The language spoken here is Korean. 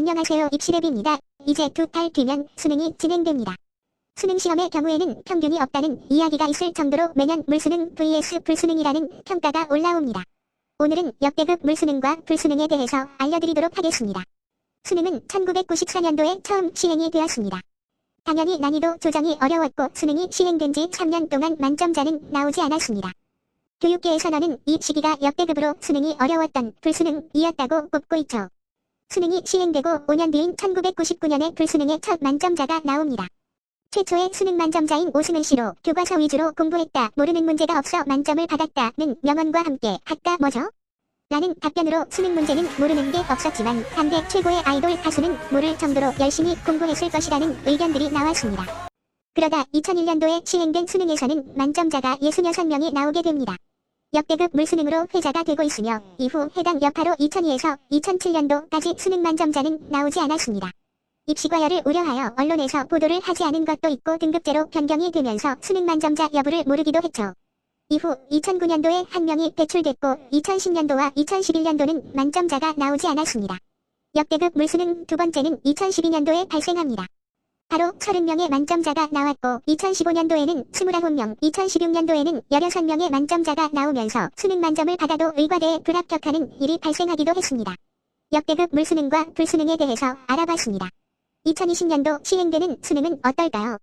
안녕하세요 입시랩입니다. 이제 두 달 뒤면 수능이 진행됩니다. 수능 시험의 경우에는 평균이 없다는 이야기가 있을 정도로 매년 물수능 vs 불수능이라는 평가가 올라옵니다. 오늘은 역대급 물수능과 불수능에 대해서 알려드리도록 하겠습니다. 수능은 1994년도에 처음 시행이 되었습니다. 당연히 난이도 조정이 어려웠고 수능이 시행된 지 3년 동안 만점자는 나오지 않았습니다. 선언은 이 시기가 역대급으로 수능이 어려웠던 불수능이었다고 꼽고 있죠. 수능이 시행되고 5년 뒤인 1999년에 불수능의 첫 만점자가 나옵니다. 최초의 수능 만점자인 오승은 씨로 교과서 위주로 공부했다, 모르는 문제가 없어 만점을 받았다는 명언과 함께 학가 뭐죠? 라는 답변으로 수능 문제는 모르는 게 없었지만 당대 최고의 아이돌 가수는 모를 정도로 열심히 공부했을 것이라는 의견들이 나왔습니다. 그러다 2001년도에 시행된 수능에서는 만점자가 66명이 나오게 됩니다. 역대급 물수능으로 회자가 되고 있으며 이후 해당 여파로 2002에서 2007년도까지 수능 만점자는 나오지 않았습니다. 입시과열을 우려하여 언론에서 보도를 하지 않은 것도 있고 등급제로 변경이 되면서 수능 만점자 여부를 모르기도 했죠. 이후 2009년도에 한 명이 배출됐고 2010년도와 2011년도는 만점자가 나오지 않았습니다. 역대급 물수능 두 번째는 2012년도에 발생합니다. 바로 30명의 만점자가 나왔고 2015년도에는 29명, 2016년도에는 16명의 만점자가 나오면서 수능 만점을 받아도 의과대에 불합격하는 일이 발생하기도 했습니다. 역대급 물수능과 불수능에 대해서 알아봤습니다. 2020년도 시행되는 수능은 어떨까요?